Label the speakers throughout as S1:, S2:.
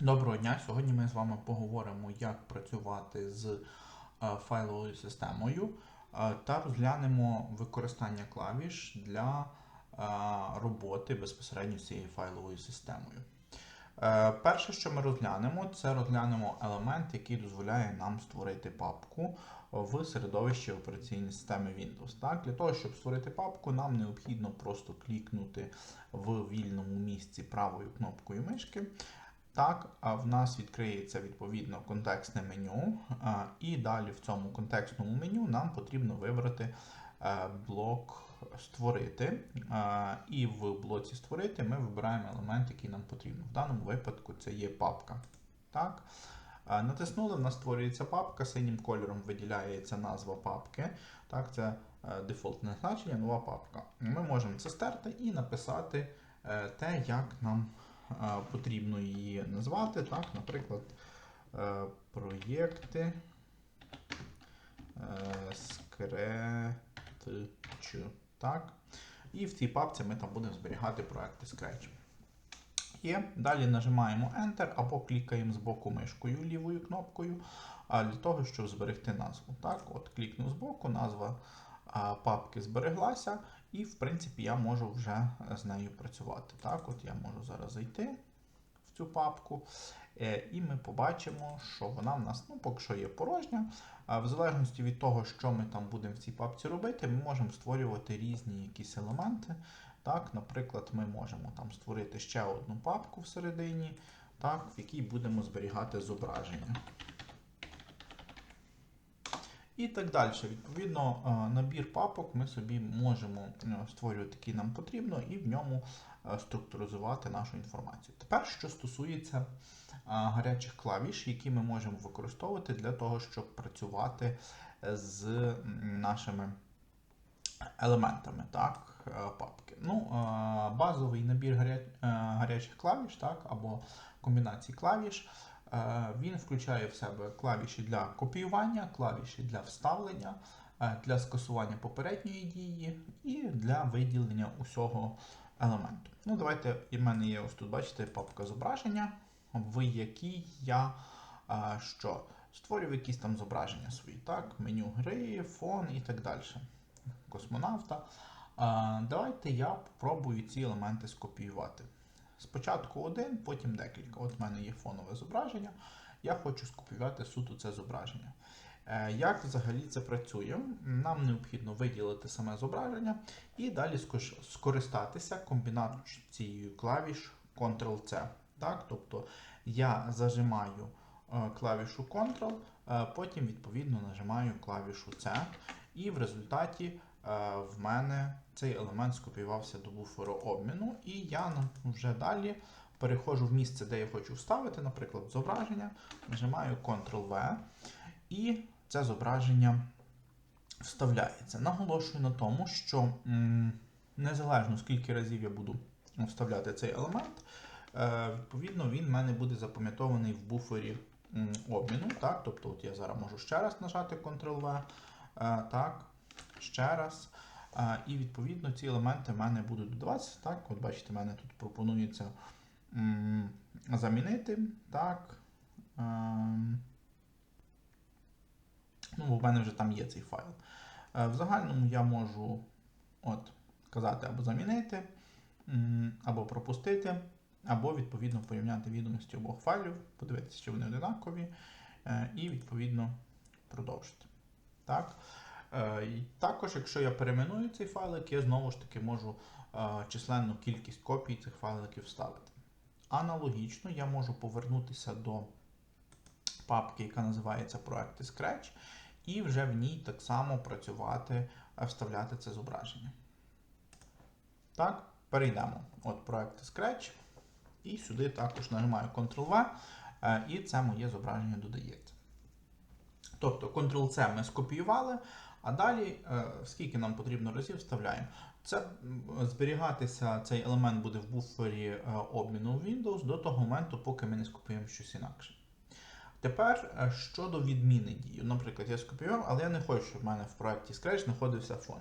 S1: Доброго дня! Сьогодні ми з вами поговоримо, як працювати з е, файловою системою е, та розглянемо використання клавіш для е, роботи безпосередньо з цією файловою системою. Перше, що ми розглянемо, це розглянемо елемент, який дозволяє нам створити папку в середовищі операційної системи Windows. Так? Для того, щоб створити папку, нам необхідно просто клікнути в вільному місці правою кнопкою мишки. Так, а в нас відкриється відповідно контекстне меню, і далі в цьому контекстному меню нам потрібно вибрати е, блок Створити. І в блоці Створити ми вибираємо елемент, який нам потрібен. В даному випадку це є папка. Так. Натиснули, в нас створюється папка, синім кольором виділяється назва папки. Так, Це е, дефолтне значення, нова папка. Ми можемо це стерти і написати е, те, як нам потрібно її назвати. Так, Наприклад, е, проєкти е, Scratch. Так. І в цій папці ми там будемо зберігати проекти Scratch. Є. Далі нажимаємо Enter або клікаємо з боку мишкою лівою кнопкою для того, щоб зберегти назву. Так, от Клікнув з боку, назва папки збереглася, і, в принципі, я можу вже з нею працювати. Так, от Я можу зараз зайти в цю папку, е, і ми побачимо, що вона в нас ну, поки що є порожня. В залежності від того, що ми там будемо в цій папці робити, ми можемо створювати різні якісь елементи. Так, Наприклад, ми можемо там створити ще одну папку всередині, так, в якій будемо зберігати зображення. І так далі. Відповідно, е, набір папок ми собі можемо е, створювати, який нам потрібно, і в ньому е, структуризувати нашу інформацію. Тепер, що стосується гарячих клавіш, які ми можемо використовувати для того, щоб працювати з нашими елементами так, папки. Ну, Базовий набір гарячих клавіш так, або комбінацій клавіш. Він включає в себе клавіші для копіювання, клавіші для вставлення, для скасування попередньої дії і для виділення усього елементу. Ну, Давайте, в мене є ось тут, бачите, папка зображення, в якій я що? Створюю якісь там зображення свої. так, Меню гри, фон і так далі. Космонавта. Давайте я спробую ці елементи скопіювати. Спочатку один, потім декілька. От в мене є фонове зображення. Я хочу скопіювати суто це зображення. Е, як взагалі це працює? Нам необхідно виділити саме зображення і далі скористатися комбінацією клавіш Ctrl-C. Так? Тобто я зажимаю е, клавішу Ctrl, е, потім відповідно нажимаю клавішу C, і в результаті в мене цей елемент скопіювався до буферу обміну, і я вже далі переходжу в місце, де я хочу вставити, наприклад, зображення, нажимаю Ctrl-V, і це зображення вставляється. Наголошую на тому, що незалежно скільки разів я буду вставляти цей елемент, е, відповідно, він в мене буде запам'ятований в буфері обміну. Так? Тобто от я зараз можу ще раз нажати Ctrl-V. Е, так, ще раз. І відповідно ці елементи в мене будуть додаватися. Так, от бачите, в мене тут пропонується замінити. так. Ну, бо в мене вже там є цей файл. Е, в загальному я можу от, казати або замінити, або пропустити, або відповідно порівняти відомості обох файлів, подивитися, чи вони одинакові, е, і відповідно продовжити. Так. Е, також, якщо я перейменую цей файлик, я знову ж таки можу численну кількість копій цих файликів вставити. Аналогічно, я можу повернутися до папки, яка називається Проекти Scratch, і вже в ній так само працювати, вставляти це зображення. Так, перейдемо. От проекти Scratch. І сюди також нажимаю Ctrl-V, е, і це моє зображення додається. Тобто Ctrl-C ми скопіювали, а далі, е, скільки нам потрібно разів, вставляємо. Це зберігатися, цей елемент буде в буфері е, обміну Windows до того моменту, поки ми не скопіюємо щось інакше. Тепер е, щодо відміни дії. Наприклад, я скопіював, але я не хочу, щоб в мене в проєкті Scratch знаходився фон.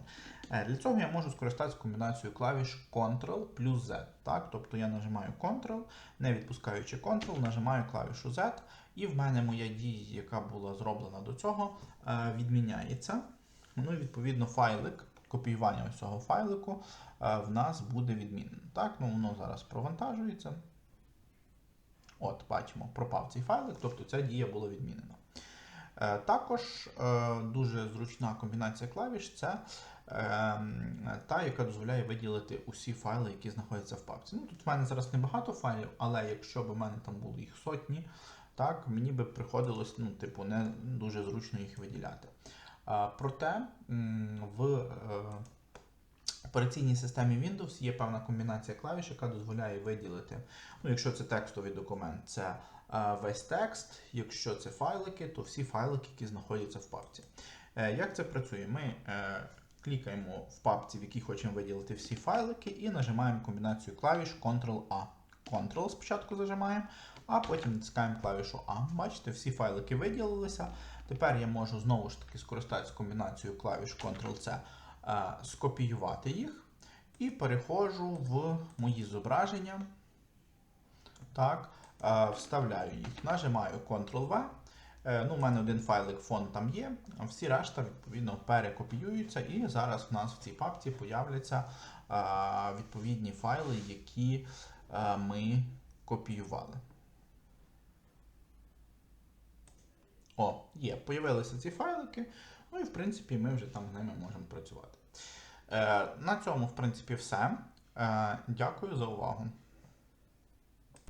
S1: Для цього я можу скористатися комбінацією клавіш Ctrl плюс Z. Так? Тобто я нажимаю Ctrl, не відпускаючи Ctrl, нажимаю клавішу Z, і в мене моя дія, яка була зроблена до цього, відміняється. Ну і відповідно файлик, копіювання ось цього файлику е, в нас буде відмінено. Так, ну воно зараз провантажується. От, бачимо, пропав цей файлик, тобто ця дія була відмінена. Е, Також е, дуже зручна комбінація клавіш це е, та, яка дозволяє виділити усі файли, які знаходяться в папці. Ну, Тут в мене зараз небагато файлів, але якщо б в мене там було їх сотні, так, мені би приходилось ну, типу, не дуже зручно їх виділяти. Проте в е, операційній системі Windows є певна комбінація клавіш, яка дозволяє виділити. Ну, якщо це текстовий документ, це е, весь текст. Якщо це файлики, то всі файлики, які знаходяться в папці. Е, Як це працює? Ми клікаємо в папці, в якій хочемо виділити всі файлики, і нажимаємо комбінацію клавіш Ctrl-A. Ctrl спочатку зажимаємо, а потім натискаємо клавішу А. Бачите, всі файлики виділилися. Тепер я можу знову ж таки скористатися комбінацією клавіш Ctrl-C, е, скопіювати їх і переходжу в мої зображення. Так, е, вставляю їх, нажимаю Ctrl-V. Е, Ну, у мене один файлик фон там є, всі решта відповідно перекопіюються, і зараз в нас в цій папці появляться відповідні файли, які ми копіювали. О, є, появилися ці файлики, ну і в принципі ми вже там з ними можемо працювати. Е, на цьому, в принципі, все. Е, дякую за увагу.